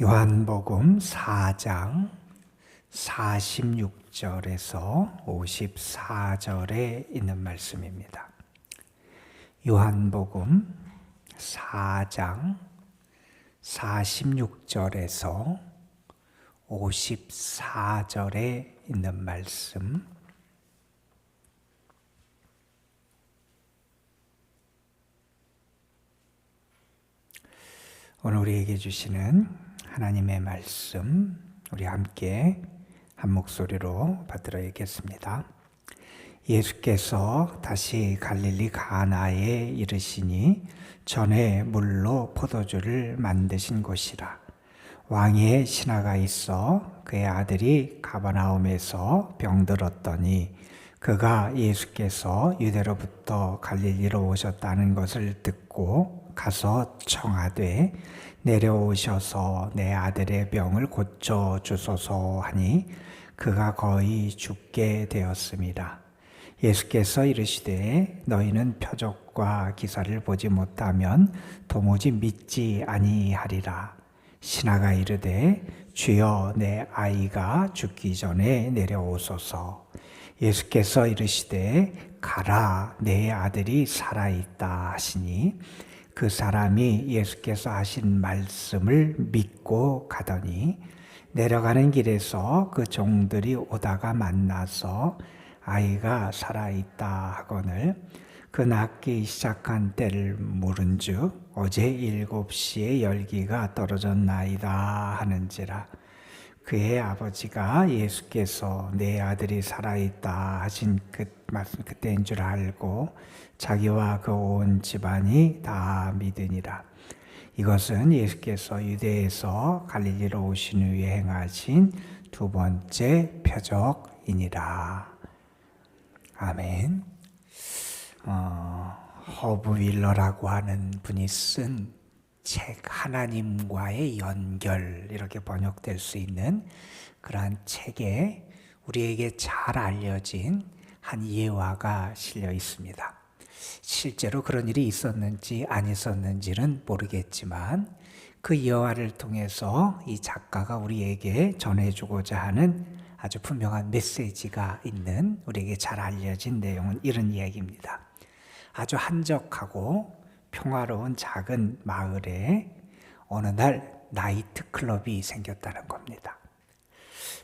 요한복음 4장 46절에서 54절에 있는 말씀입니다. 요한복음 4장 46절에서 54절에 있는 말씀 오늘 우리에게 주시는 하나님의 말씀 우리 함께 한 목소리로 받들어야겠습니다. 예수께서 다시 갈릴리 가나에 이르시니 전에 물로 포도주를 만드신 곳이라 왕의 신하가 있어 그의 아들이 가바나움에서 병들었더니 그가 예수께서 유대로부터 갈릴리로 오셨다는 것을 듣고 가서 청하되 내려오셔서 내 아들의 병을 고쳐 주소서 하니 그가 거의 죽게 되었습니다. 예수께서 이르시되 너희는 표적과 기사를 보지 못하면 도무지 믿지 아니하리라. 신하가 이르되 주여 내 아이가 죽기 전에 내려오소서. 예수께서 이르시되 가라 내 아들이 살아 있다 하시니 그 사람이 예수께서 하신 말씀을 믿고 가더니 내려가는 길에서 그 종들이 오다가 만나서 아이가 살아있다 하거늘 그 낫기 시작한 때를 물은즉 어제 일곱 시에 열기가 떨어졌나이다 하는지라 그의 아버지가 예수께서 내 아들이 살아있다 하신 그 말씀 그때인 줄 알고 자기와 그 온 집안이 다 믿으니라. 이것은 예수께서 유대에서 갈릴리로 오신 후에 행하신 두 번째 표적이니라. 아멘. 어, 허브 윌러라고 하는 분이 쓴 책 하나님과의 연결 이렇게 번역될 수 있는 그러한 책에 우리에게 잘 알려진 한 예화가 실려 있습니다. 실제로 그런 일이 있었는지 안 있었는지는 모르겠지만 그 예화를 통해서 이 작가가 우리에게 전해주고자 하는 아주 분명한 메시지가 있는 우리에게 잘 알려진 내용은 이런 이야기입니다. 아주 한적하고 평화로운 작은 마을에 어느 날 나이트 클럽이 생겼다는 겁니다.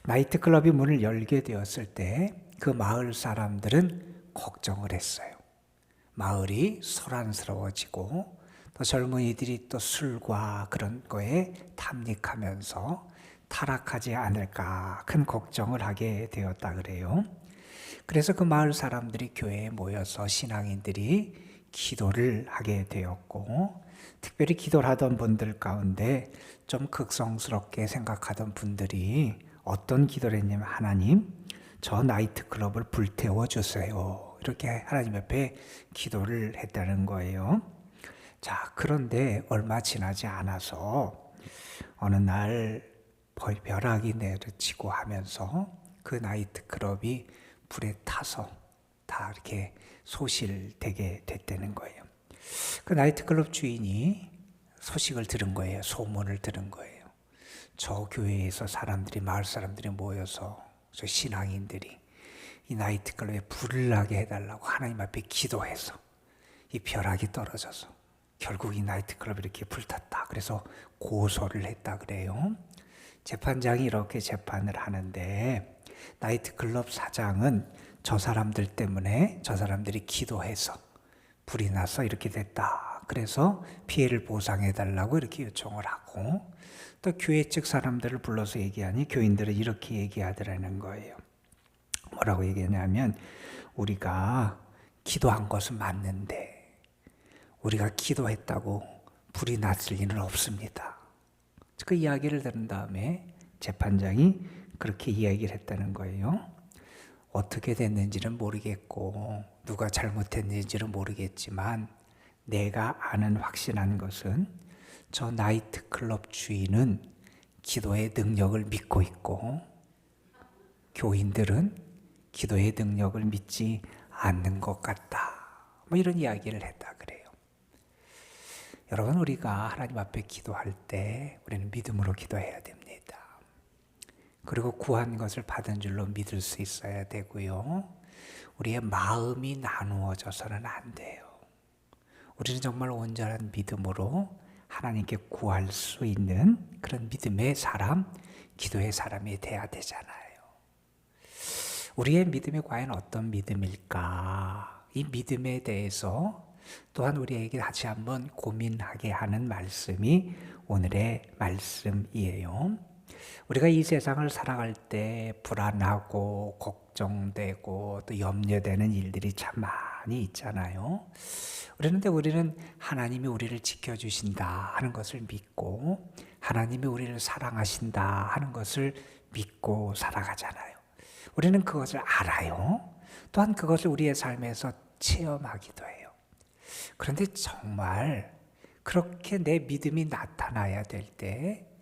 나이트 클럽이 문을 열게 되었을 때 그 마을 사람들은 걱정을 했어요. 마을이 소란스러워지고 또 젊은이들이 또 술과 그런 거에 탐닉하면서 타락하지 않을까 큰 걱정을 하게 되었다 그래요. 그래서 그 마을 사람들이 교회에 모여서 신앙인들이 기도를 하게 되었고 특별히 기도를 하던 분들 가운데 좀 극성스럽게 생각하던 분들이 어떤 기도를 했냐면 하나님 저 나이트클럽을 불태워 주세요. 이렇게 하나님 앞에 기도를 했다는 거예요. 자, 그런데 얼마 지나지 않아서 어느 날 벼락이 내리치고 하면서 그 나이트클럽이 불에 타서 다 이렇게 소실되게 됐다는 거예요. 그 나이트클럽 주인이 소식을 들은 거예요. 소문을 들은 거예요. 저 교회에서 사람들이 마을 사람들이 모여서 저 신앙인들이 이 나이트클럽에 불을 나게 해달라고 하나님 앞에 기도해서 이 벼락이 떨어져서 결국 이 나이트클럽이 이렇게 불탔다. 그래서 고소를 했다 그래요. 재판장이 이렇게 재판을 하는데 나이트클럽 사장은 저 사람들 때문에 저 사람들이 기도해서 불이 나서 이렇게 됐다. 그래서 피해를 보상해 달라고 이렇게 요청을 하고 또 교회 측 사람들을 불러서 얘기하니 교인들은 이렇게 얘기하더라는 거예요. 뭐라고 얘기하냐면 우리가 기도한 것은 맞는데 우리가 기도했다고 불이 났을 리는 없습니다. 그 이야기를 들은 다음에 재판장이 그렇게 이야기를 했다는 거예요. 어떻게 됐는지는 모르겠고 누가 잘못했는지는 모르겠지만 내가 아는 확신한 것은 저 나이트 클럽 주인은 기도의 능력을 믿고 있고 교인들은 기도의 능력을 믿지 않는 것 같다. 뭐 이런 이야기를 했다 그래요. 여러분 우리가 하나님 앞에 기도할 때 우리는 믿음으로 기도해야 됩니다. 그리고 구한 것을 받은 줄로 믿을 수 있어야 되고요. 우리의 마음이 나누어져서는 안 돼요. 우리는 정말 온전한 믿음으로 하나님께 구할 수 있는 그런 믿음의 사람, 기도의 사람이 돼야 되잖아요. 우리의 믿음이 과연 어떤 믿음일까? 이 믿음에 대해서 또한 우리에게 다시 한번 고민하게 하는 말씀이 오늘의 말씀이에요. 우리가 이 세상을 살아갈 때 불안하고 걱정되고 또 염려되는 일들이 참 많이 있잖아요. 그런데 우리는 하나님이 우리를 지켜주신다 하는 것을 믿고 하나님이 우리를 사랑하신다 하는 것을 믿고 살아가잖아요. 우리는 그것을 알아요. 또한 그것을 우리의 삶에서 체험하기도 해요. 그런데 정말 그렇게 내 믿음이 나타나야 될 때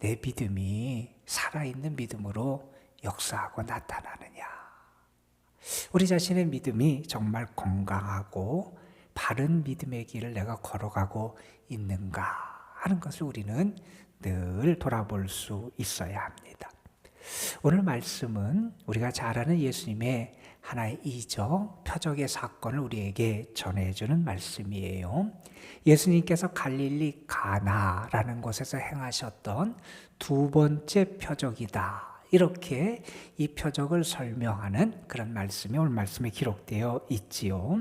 내 믿음이 살아있는 믿음으로 역사하고 나타나느냐. 우리 자신의 믿음이 정말 건강하고 바른 믿음의 길을 내가 걸어가고 있는가 하는 것을 우리는 늘 돌아볼 수 있어야 합니다. 오늘 말씀은 우리가 잘 아는 예수님의 하나의 이적, 표적의 사건을 우리에게 전해주는 말씀이에요. 예수님께서 갈릴리 가나라는 곳에서 행하셨던 두 번째 표적이다. 이렇게 이 표적을 설명하는 그런 말씀이 오늘 말씀에 기록되어 있지요.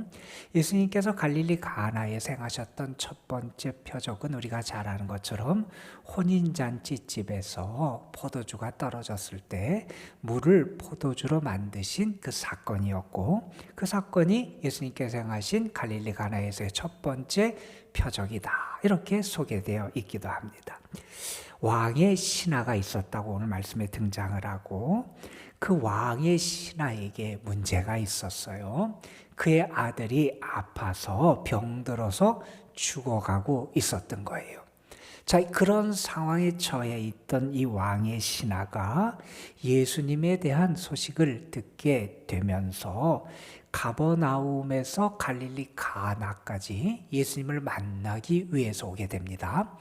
예수님께서 갈릴리 가나에서 행하셨던 첫 번째 표적은 우리가 잘 아는 것처럼 혼인잔치 집에서 포도주가 떨어졌을 때 물을 포도주로 만드신 그 사건이었고 그 사건이 예수님께서 행하신 갈릴리 가나에서의 첫 번째 표적이다. 이렇게 소개되어 있기도 합니다. 왕의 신하가 있었다고 오늘 말씀에 등장을 하고 그 왕의 신하에게 문제가 있었어요. 그의 아들이 아파서 병들어서 죽어가고 있었던 거예요. 자, 그런 상황에 처해 있던 이 왕의 신하가 예수님에 대한 소식을 듣게 되면서 가버나움에서 갈릴리 가나까지 예수님을 만나기 위해서 오게 됩니다.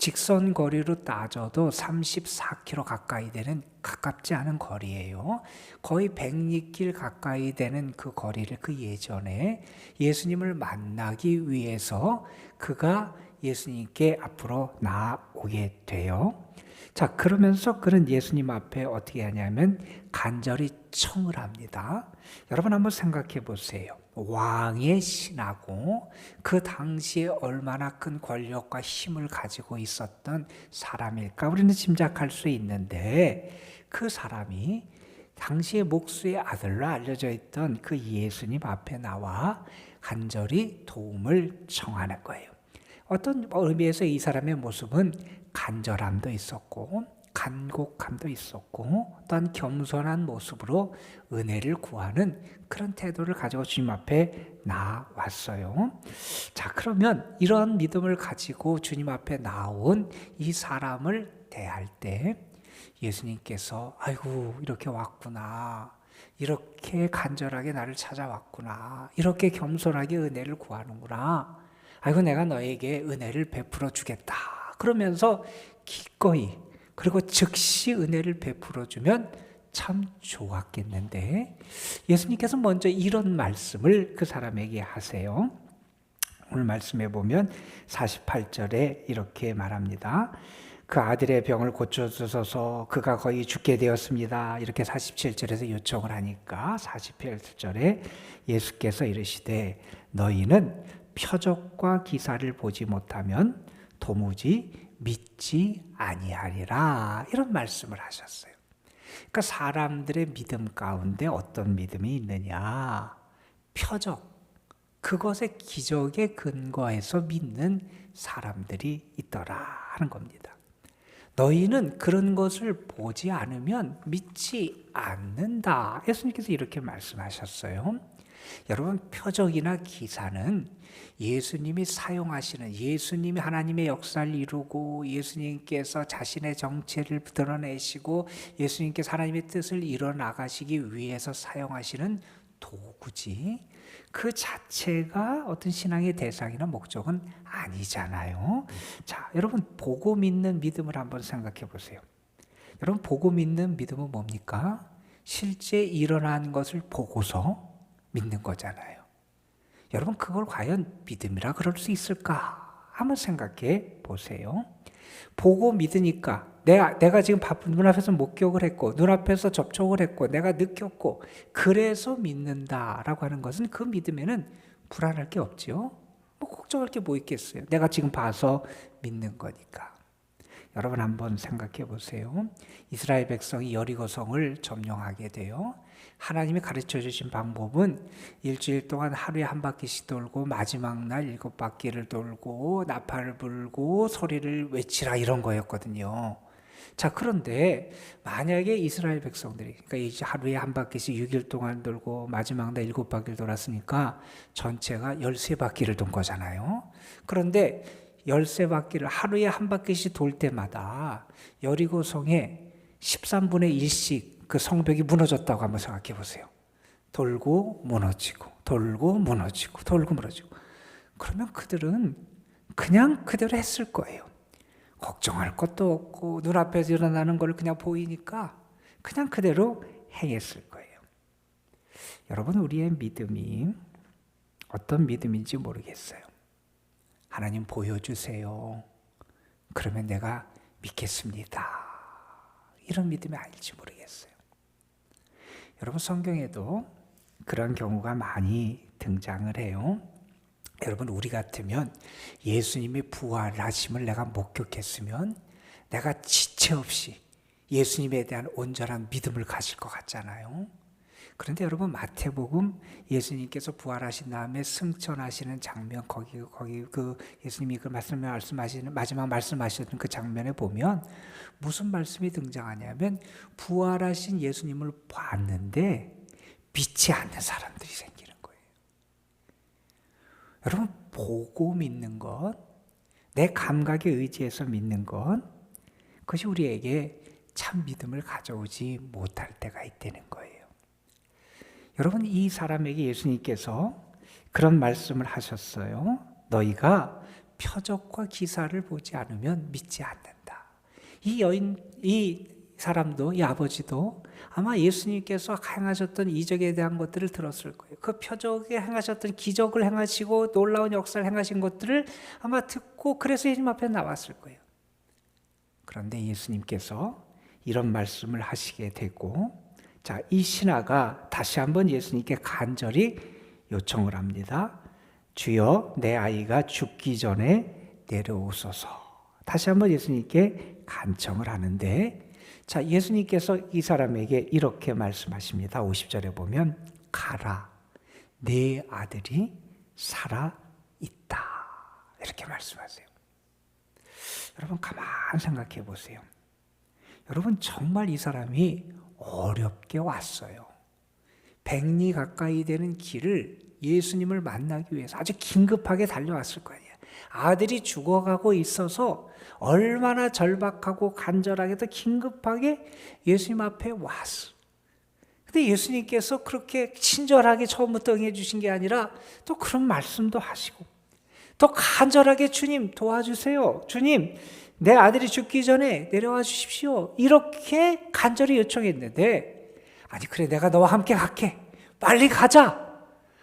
직선 거리로 따져도 34km 가까이 되는 가깝지 않은 거리예요. 거의 100리길 가까이 되는 그 거리를 그 예전에 예수님을 만나기 위해서 그가 예수님께 앞으로 나오게 돼요. 자, 그러면서 그런 예수님 앞에 어떻게 하냐면 간절히 청을 합니다. 여러분 한번 생각해 보세요. 왕의 신하고 그 당시에 얼마나 큰 권력과 힘을 가지고 있었던 사람일까 우리는 짐작할 수 있는데 그 사람이 당시의 목수의 아들로 알려져 있던 그 예수님 앞에 나와 간절히 도움을 청하는 거예요. 어떤 의미에서 이 사람의 모습은 간절함도 있었고 간곡함도 있었고 또한 겸손한 모습으로 은혜를 구하는 그런 태도를 가지고 주님 앞에 나왔어요. 자, 그러면 이런 믿음을 가지고 주님 앞에 나온 이 사람을 대할 때 예수님께서 아이고 이렇게 왔구나. 이렇게 간절하게 나를 찾아왔구나. 이렇게 겸손하게 은혜를 구하는구나. 아이고 내가 너에게 은혜를 베풀어 주겠다. 그러면서 기꺼이 그리고 즉시 은혜를 베풀어 주면 참 좋았겠는데 예수님께서 먼저 이런 말씀을 그 사람에게 하세요. 오늘 말씀해 보면 48절에 이렇게 말합니다. 그 아들의 병을 고쳐주소서 그가 거의 죽게 되었습니다. 이렇게 47절에서 요청을 하니까 48절에 예수께서 이르시되 너희는 표적과 기사를 보지 못하면 도무지 믿지 아니하리라 이런 말씀을 하셨어요. 그러니까 사람들의 믿음 가운데 어떤 믿음이 있느냐? 표적. 그것의 기적에 근거해서 믿는 사람들이 있더라 하는 겁니다. 너희는 그런 것을 보지 않으면 믿지 않는다. 예수님께서 이렇게 말씀하셨어요. 여러분 표적이나 기사는 예수님이 사용하시는 예수님이 하나님의 역사를 이루고 예수님께서 자신의 정체를 드러내시고 예수님께서 하나님의 뜻을 이뤄 나가시기 위해서 사용하시는 도구지. 그 자체가 어떤 신앙의 대상이나 목적은 아니잖아요. 자, 여러분 보고 믿는 믿음을 한번 생각해 보세요. 여러분 보고 믿는 믿음은 뭡니까? 실제 일어난 것을 보고서 믿는 거잖아요. 여러분 그걸 과연 믿음이라 그럴 수 있을까? 한번 생각해 보세요. 보고 믿으니까 내가 내가 지금 바쁜 눈앞에서 목격을 했고 눈앞에서 접촉을 했고 내가 느꼈고 그래서 믿는다라고 하는 것은 그 믿음에는 불안할 게 없지요. 뭐 걱정할 게 뭐 있겠어요. 내가 지금 봐서 믿는 거니까. 여러분 한번 생각해 보세요. 이스라엘 백성이 여리고성을 점령하게 돼요. 하나님이 가르쳐 주신 방법은 일주일 동안 하루에 한 바퀴씩 돌고 마지막 날 일곱 바퀴를 돌고 나팔을 불고 소리를 외치라 이런 거였거든요. 자, 그런데 만약에 이스라엘 백성들이 그러니까 이제 하루에 한 바퀴씩 6일 동안 돌고 마지막 날 일곱 바퀴를 돌았으니까 전체가 13바퀴를 돈 거잖아요. 그런데 13바퀴를 하루에 한 바퀴씩 돌 때마다 여리고 성에 13분의 1씩 그 성벽이 무너졌다고 한번 생각해 보세요. 돌고 무너지고 돌고 무너지고 돌고 무너지고 그러면 그들은 그냥 그대로 했을 거예요. 걱정할 것도 없고 눈앞에서 일어나는 걸 그냥 보이니까 그냥 그대로 행했을 거예요. 여러분 우리의 믿음이 어떤 믿음인지 모르겠어요. 하나님 보여주세요. 그러면 내가 믿겠습니다. 이런 믿음이 아닐지 모르겠어요. 여러분 성경에도 그런 경우가 많이 등장을 해요. 여러분 우리 같으면 예수님의 부활하심을 내가 목격했으면 내가 지체 없이 예수님에 대한 온전한 믿음을 가질 것 같잖아요. 그런데 여러분 마태복음 예수님께서 부활하신 다음에 승천하시는 장면 거기 거기 그 예수님이 그 말씀 말씀하시는 마지막 말씀하셨던 그 장면에 보면 무슨 말씀이 등장하냐면 부활하신 예수님을 봤는데 믿지 않는 사람들이 생기는 거예요. 여러분 보고 믿는 것, 내 감각에 의지해서 믿는 것, 그것이 우리에게 참 믿음을 가져오지 못할 때가 있다는 거예요. 여러분 이 사람에게 예수님께서 그런 말씀을 하셨어요. 너희가 표적과 기사를 보지 않으면 믿지 않는다. 이 여인 이 사람도 이 아버지도 아마 예수님께서 행하셨던 이적에 대한 것들을 들었을 거예요. 그 표적에 행하셨던 기적을 행하시고 놀라운 역사를 행하신 것들을 아마 듣고 그래서 예수님 앞에 나왔을 거예요. 그런데 예수님께서 이런 말씀을 하시게 되고 자, 이 신하가 다시 한번 예수님께 간절히 요청을 합니다. 주여, 내 아이가 죽기 전에 내려오소서. 다시 한번 예수님께 간청을 하는데, 자, 예수님께서 이 사람에게 이렇게 말씀하십니다. 50절에 보면, 가라. 내 아들이 살아 있다. 이렇게 말씀하세요. 여러분, 가만 생각해 보세요. 여러분, 정말 이 사람이 어렵게 왔어요. 백리 가까이 되는 길을 예수님을 만나기 위해서 아주 긴급하게 달려왔을 거 아니에요. 아들이 죽어가고 있어서 얼마나 절박하고 간절하게도 긴급하게 예수님 앞에 왔어. 근데 예수님께서 그렇게 친절하게 처음부터 응해 주신 게 아니라 또 그런 말씀도 하시고 또 간절하게 주님 도와주세요. 주님 내 아들이 죽기 전에 내려와 주십시오. 이렇게 간절히 요청했는데, 아니, 그래, 내가 너와 함께 갈게. 빨리 가자.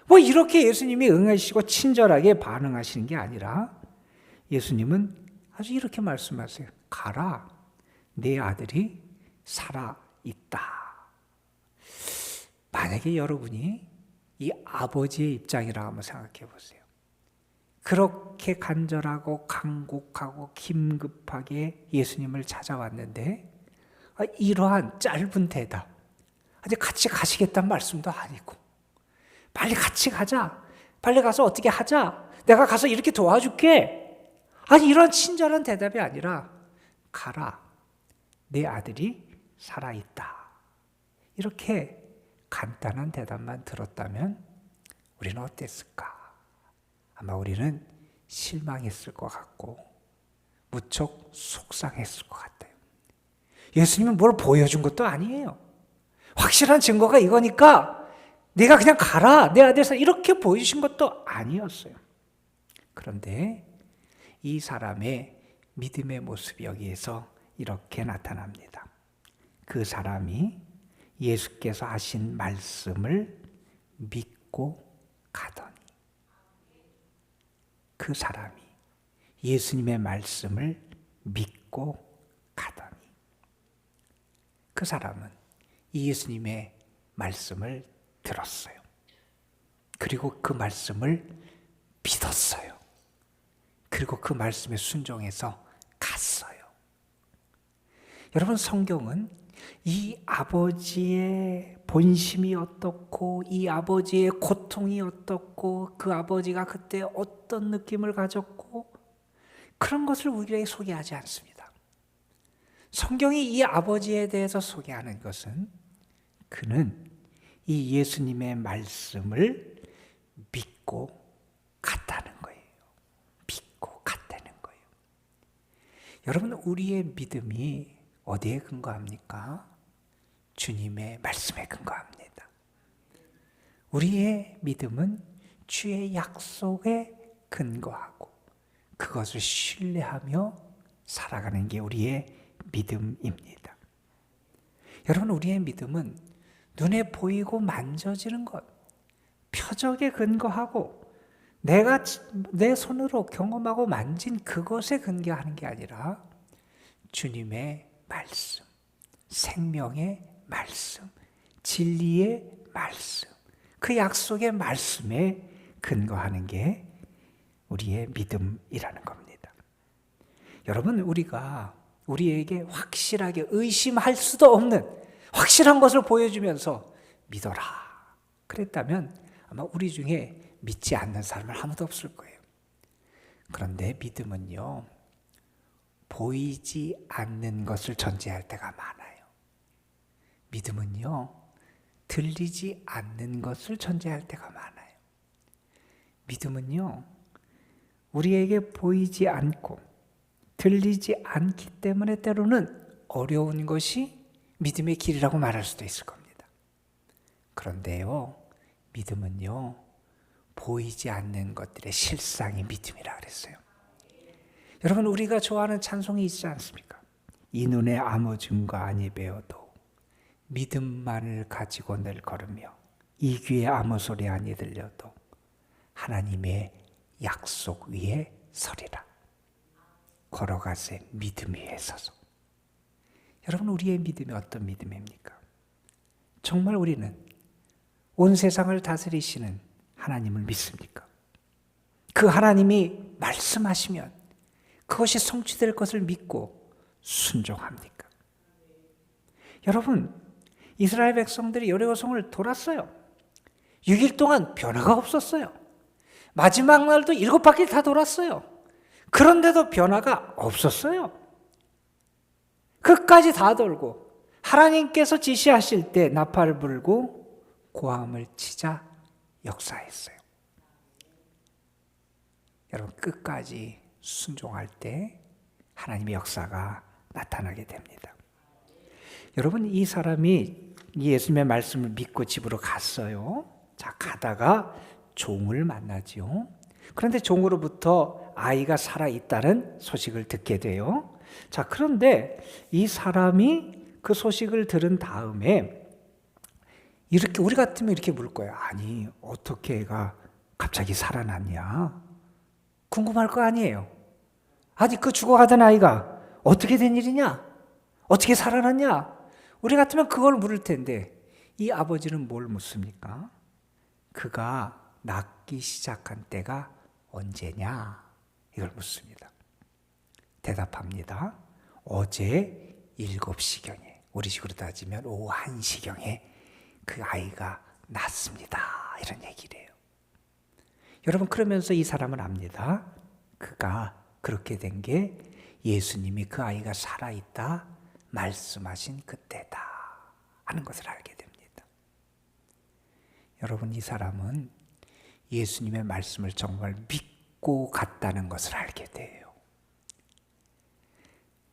뭐 이렇게 예수님이 응하시고 친절하게 반응하시는 게 아니라, 예수님은 아주 이렇게 말씀하세요. 가라. 내 아들이 살아 있다. 만약에 여러분이 이 아버지의 입장이라 한번 생각해 보세요. 그렇게 간절하고 간곡하고 긴급하게 예수님을 찾아왔는데 아, 이러한 짧은 대답, 아직 같이 가시겠다는 말씀도 아니고 빨리 같이 가자, 빨리 가서 어떻게 하자, 내가 가서 이렇게 도와줄게. 아니 이런 친절한 대답이 아니라 가라, 내 아들이 살아 있다. 이렇게 간단한 대답만 들었다면 우리는 어땠을까? 아마 우리는 실망했을 것 같고 무척 속상했을 것 같아요. 예수님은 뭘 보여준 것도 아니에요. 확실한 증거가 이거니까 내가 그냥 가라, 내 아들사 이렇게 보여주신 것도 아니었어요. 그런데 이 사람의 믿음의 모습이 여기에서 이렇게 나타납니다. 그 사람이 예수께서 하신 말씀을 믿고 가더니 그 사람이 예수님의 말씀을 믿고 가더니 그 사람은 이 예수님의 말씀을 들었어요. 그리고 그 말씀을 믿었어요. 그리고 그 말씀에 순종해서 갔어요. 여러분 성경은 이 아버지의 본심이 어떻고 이 아버지의 고통이 어떻고 그 아버지가 그때 어떤 느낌을 가졌고 그런 것을 우리에게 소개하지 않습니다. 성경이 이 아버지에 대해서 소개하는 것은 그는 이 예수님의 말씀을 믿고 갔다는 거예요. 믿고 갔다는 거예요. 여러분, 우리의 믿음이 어디에 근거합니까? 주님의 말씀에 근거합니다. 우리의 믿음은 주의 약속에 근거하고 그것을 신뢰하며 살아가는 게 우리의 믿음입니다. 여러분, 우리의 믿음은 눈에 보이고 만져지는 것, 표적에 근거하고 내가 내 손으로 경험하고 만진 그것에 근거하는 게 아니라 주님의 말씀, 생명의 말씀, 진리의 말씀, 그 약속의 말씀에 근거하는 게 우리의 믿음이라는 겁니다. 여러분, 우리가 우리에게 확실하게 의심할 수도 없는 확실한 것을 보여주면서 믿어라. 그랬다면 아마 우리 중에 믿지 않는 사람은 아무도 없을 거예요. 그런데 믿음은요, 보이지 않는 것을 전제할 때가 많아요. 믿음은요, 들리지 않는 것을 전제할 때가 많아요. 믿음은요, 우리에게 보이지 않고 들리지 않기 때문에 때로는 어려운 것이 믿음의 길이라고 말할 수도 있을 겁니다. 그런데요, 믿음은요, 보이지 않는 것들의 실상이 믿음이라 그랬어요. 여러분, 우리가 좋아하는 찬송이 있지 않습니까? 이 눈에 아무 증거 아니 배워도 믿음만을 가지고 늘 걸으며 이 귀에 아무 소리 아니 들려도 하나님의 약속 위에 서리라. 걸어가세 믿음 위에 서서. 여러분, 우리의 믿음이 어떤 믿음입니까? 정말 우리는 온 세상을 다스리시는 하나님을 믿습니까? 그 하나님이 말씀하시면 그것이 성취될 것을 믿고 순종합니까? 여러분, 이스라엘 백성들이 여리고성을 돌았어요. 6일 동안 변화가 없었어요. 마지막 날도 일곱 바퀴 다 돌았어요. 그런데도 변화가 없었어요. 끝까지 다 돌고 하나님께서 지시하실 때 나팔을 불고 고함을 치자 역사했어요. 여러분 끝까지 순종할 때 하나님의 역사가 나타나게 됩니다. 여러분 이 사람이 예수님의 말씀을 믿고 집으로 갔어요. 자 가다가 종을 만나지요. 그런데 종으로부터 아이가 살아 있다는 소식을 듣게 돼요. 자, 그런데 이 사람이 그 소식을 들은 다음에 이렇게 우리 같으면 이렇게 물 거예요. 아니, 어떻게 애가 갑자기 살아났냐? 궁금할 거 아니에요. 아니, 그 죽어가던 아이가 어떻게 된 일이냐? 어떻게 살아났냐? 우리 같으면 그걸 물을 텐데 이 아버지는 뭘 묻습니까? 그가 낫기 시작한 때가 언제냐? 이걸 묻습니다. 대답합니다. 어제 7시경에, 우리 식으로 따지면 오후 1시경에 그 아이가 낳습니다. 이런 얘기를 해요. 여러분, 그러면서 이 사람은 압니다. 그가 그렇게 된 게 예수님이 그 아이가 살아있다 말씀하신 그때다 하는 것을 알게 됩니다. 여러분, 이 사람은 예수님의 말씀을 정말 믿고 갔다는 것을 알게 돼요.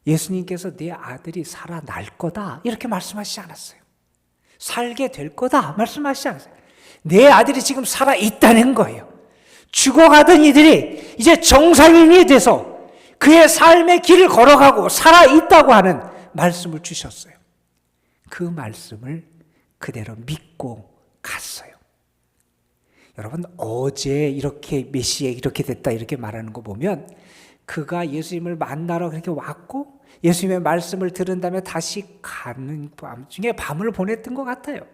예수님께서 네 아들이 살아날 거다 이렇게 말씀하시지 않았어요. 살게 될 거다 말씀하시지 않았어요. 내 아들이 지금 살아 있다는 거예요. 죽어가던 이들이 이제 정상인이 돼서 그의 삶의 길을 걸어가고 살아 있다고 하는 말씀을 주셨어요. 그 말씀을 그대로 믿고 갔어요. 여러분 어제 이렇게 메시에 이렇게 됐다 이렇게 말하는 거 보면 그가 예수님을 만나러 그렇게 왔고 예수님의 말씀을 들은 다음에 다시 가는 밤 중에 밤을 보냈던 것 같아요.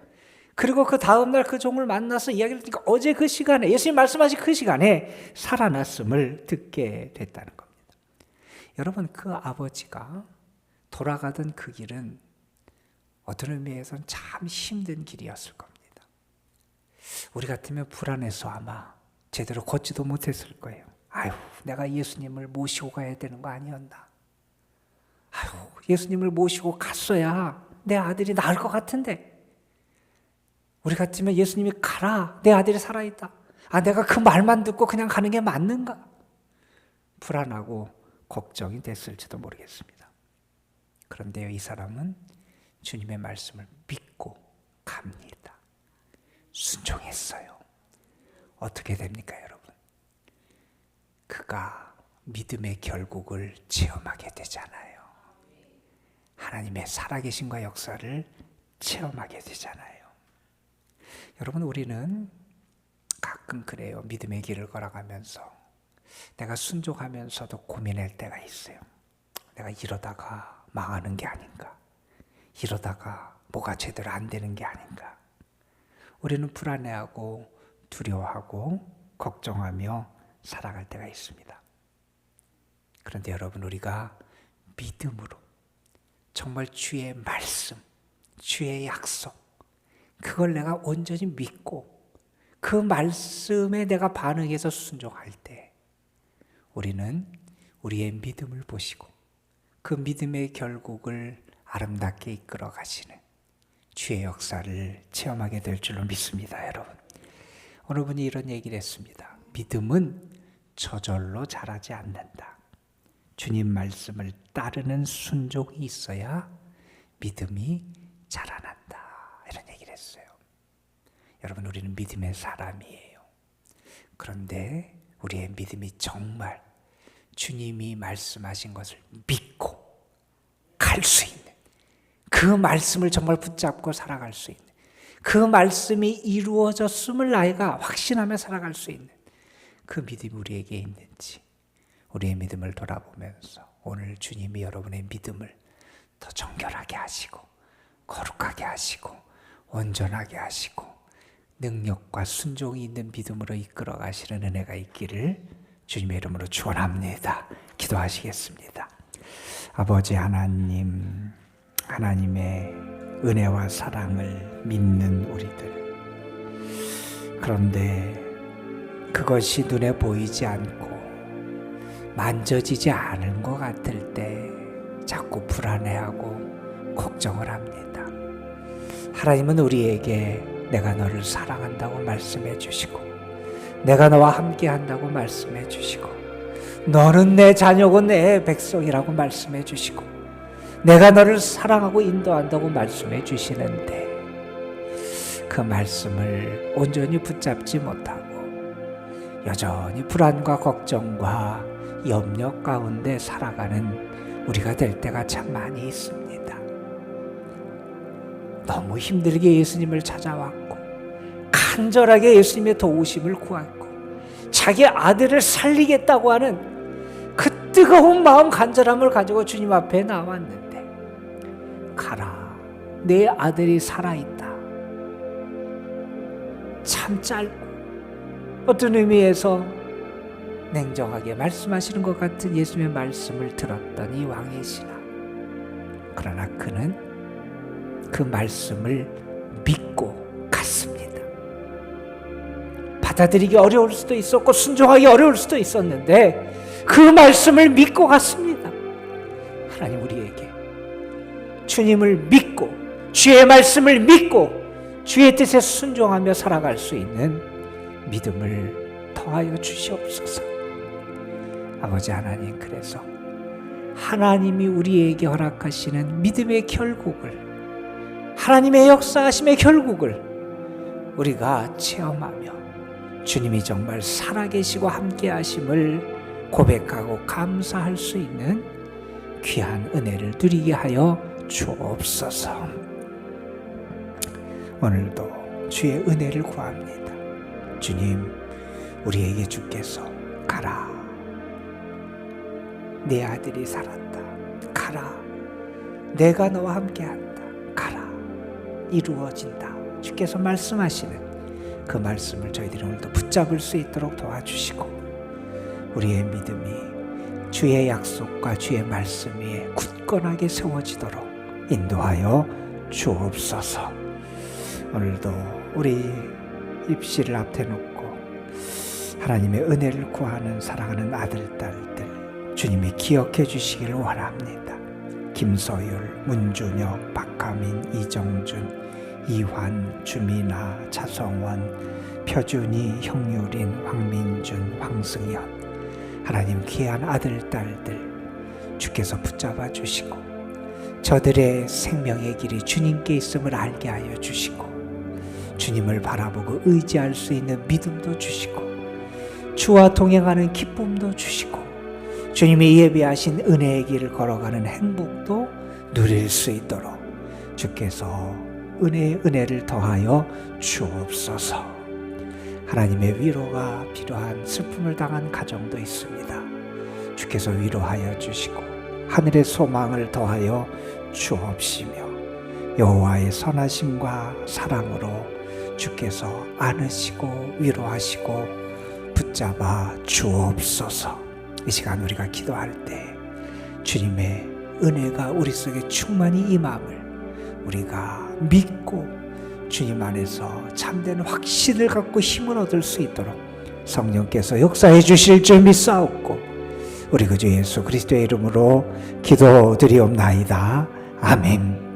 그리고 그 다음날 그 종을 만나서 이야기를 듣니까 어제 그 시간에 예수님 말씀하신 그 시간에 살아났음을 듣게 됐다는 겁니다. 여러분 그 아버지가 돌아가던 그 길은 어떤 의미에서는 참 힘든 길이었을 겁니다. 우리 같으면 불안해서 아마 제대로 걷지도 못했을 거예요. 아유, 내가 예수님을 모시고 가야 되는 거 아니었나? 아유, 예수님을 모시고 갔어야 내 아들이 나을 것 같은데. 우리 같으면 예수님이 가라. 내 아들이 살아있다. 아, 내가 그 말만 듣고 그냥 가는 게 맞는가? 불안하고 걱정이 됐을지도 모르겠습니다. 그런데요, 이 사람은 주님의 말씀을 믿고 갑니다. 순종했어요. 어떻게 됩니까, 여러분? 그가 믿음의 결국을 체험하게 되잖아요. 하나님의 살아계신과 역사를 체험하게 되잖아요. 여러분, 우리는 가끔 그래요. 믿음의 길을 걸어가면서 내가 순종하면서도 고민할 때가 있어요. 내가 이러다가 망하는 게 아닌가? 이러다가 뭐가 제대로 안 되는 게 아닌가? 우리는 불안해하고 두려워하고 걱정하며 살아갈 때가 있습니다. 그런데 여러분, 우리가 믿음으로 정말 주의 말씀, 주의 약속, 그걸 내가 온전히 믿고 그 말씀에 내가 반응해서 순종할 때 우리는 우리의 믿음을 보시고 그 믿음의 결국을 아름답게 이끌어 가시는 주의 역사를 체험하게 될 줄로 믿습니다, 여러분. 어느 분이 이런 얘기를 했습니다. 믿음은 저절로 자라지 않는다. 주님 말씀을 따르는 순종이 있어야 믿음이 자라난다. 이런 했어요. 여러분, 우리는 믿음의 사람이에요. 그런데 우리의 믿음이 정말 주님이 말씀하신 것을 믿고 갈 수 있는 그 말씀을 정말 붙잡고 살아갈 수 있는 그 말씀이 이루어졌음을 나이가 확신하며 살아갈 수 있는 그 믿음이 우리에게 있는지 우리의 믿음을 돌아보면서 오늘 주님이 여러분의 믿음을 더 정결하게 하시고 거룩하게 하시고 온전하게 하시고 능력과 순종이 있는 믿음으로 이끌어 가시는 은혜가 있기를 주님의 이름으로 축원합니다. 기도하시겠습니다. 아버지 하나님 하나님의 은혜와 사랑을 믿는 우리들 그런데 그것이 눈에 보이지 않고 만져지지 않은 것 같을 때 자꾸 불안해하고 걱정을 합니다. 하나님은 우리에게 내가 너를 사랑한다고 말씀해 주시고, 내가 너와 함께 한다고 말씀해 주시고, 너는 내 자녀고 내 백성이라고 말씀해 주시고, 내가 너를 사랑하고 인도한다고 말씀해 주시는데, 그 말씀을 온전히 붙잡지 못하고, 여전히 불안과 걱정과 염려 가운데 살아가는 우리가 될 때가 참 많이 있습니다. 너무 힘들게 예수님을 찾아왔고, 간절하게 예수님의 도우심을 구했고, 자기 아들을 살리겠다고 하는 그 뜨거운 마음 간절함을 가지고 주님 앞에 나왔는데, 가라, 내 아들이 살아있다. 참 짧고, 어떤 의미에서 냉정하게 말씀하시는 것 같은 예수님의 말씀을 들었던 이 왕의 신하. 그러나 그는 그 말씀을 믿고 갔습니다. 받아들이기 어려울 수도 있었고 순종하기 어려울 수도 있었는데 그 말씀을 믿고 갔습니다. 하나님 우리에게 주님을 믿고 주의 말씀을 믿고 주의 뜻에 순종하며 살아갈 수 있는 믿음을 더하여 주시옵소서. 아버지 하나님 그래서 하나님이 우리에게 허락하시는 믿음의 결국을 하나님의 역사하심의 결국을 우리가 체험하며 주님이 정말 살아계시고 함께하심을 고백하고 감사할 수 있는 귀한 은혜를 누리게 하여 주옵소서. 오늘도 주의 은혜를 구합니다. 주님, 우리에게 주께서 가라. 내 아들이 살았다. 가라. 내가 너와 함께한다. 이루어진다. 주께서 말씀하시는 그 말씀을 저희들이 오늘도 붙잡을 수 있도록 도와주시고 우리의 믿음이 주의 약속과 주의 말씀 위에 굳건하게 세워지도록 인도하여 주옵소서. 오늘도 우리 입시를 앞에 놓고 하나님의 은혜를 구하는 사랑하는 아들 딸들 주님이 기억해 주시기를 원합니다. 김서율, 문준혁, 박하민, 이정준, 이환, 주민아, 차성원, 표준이, 형유린, 황민준, 황승현. 하나님 귀한 아들 딸들 주께서 붙잡아 주시고 저들의 생명의 길이 주님께 있음을 알게 하여 주시고 주님을 바라보고 의지할 수 있는 믿음도 주시고 주와 동행하는 기쁨도 주시고 주님이 예비하신 은혜의 길을 걸어가는 행복도 누릴 수 있도록 주께서 은혜의 은혜를 더하여 주옵소서. 하나님의 위로가 필요한 슬픔을 당한 가정도 있습니다. 주께서 위로하여 주시고 하늘의 소망을 더하여 주옵시며 여호와의 선하심과 사랑으로 주께서 안으시고 위로하시고 붙잡아 주옵소서. 이 시간 우리가 기도할 때 주님의 은혜가 우리 속에 충만히 임함을 우리가 믿고 주님 안에서 참된 확신을 갖고 힘을 얻을 수 있도록 성령께서 역사해 주실 줄 믿사옵고 우리 그주 예수 그리스도의 이름으로 기도드리옵나이다. 아멘.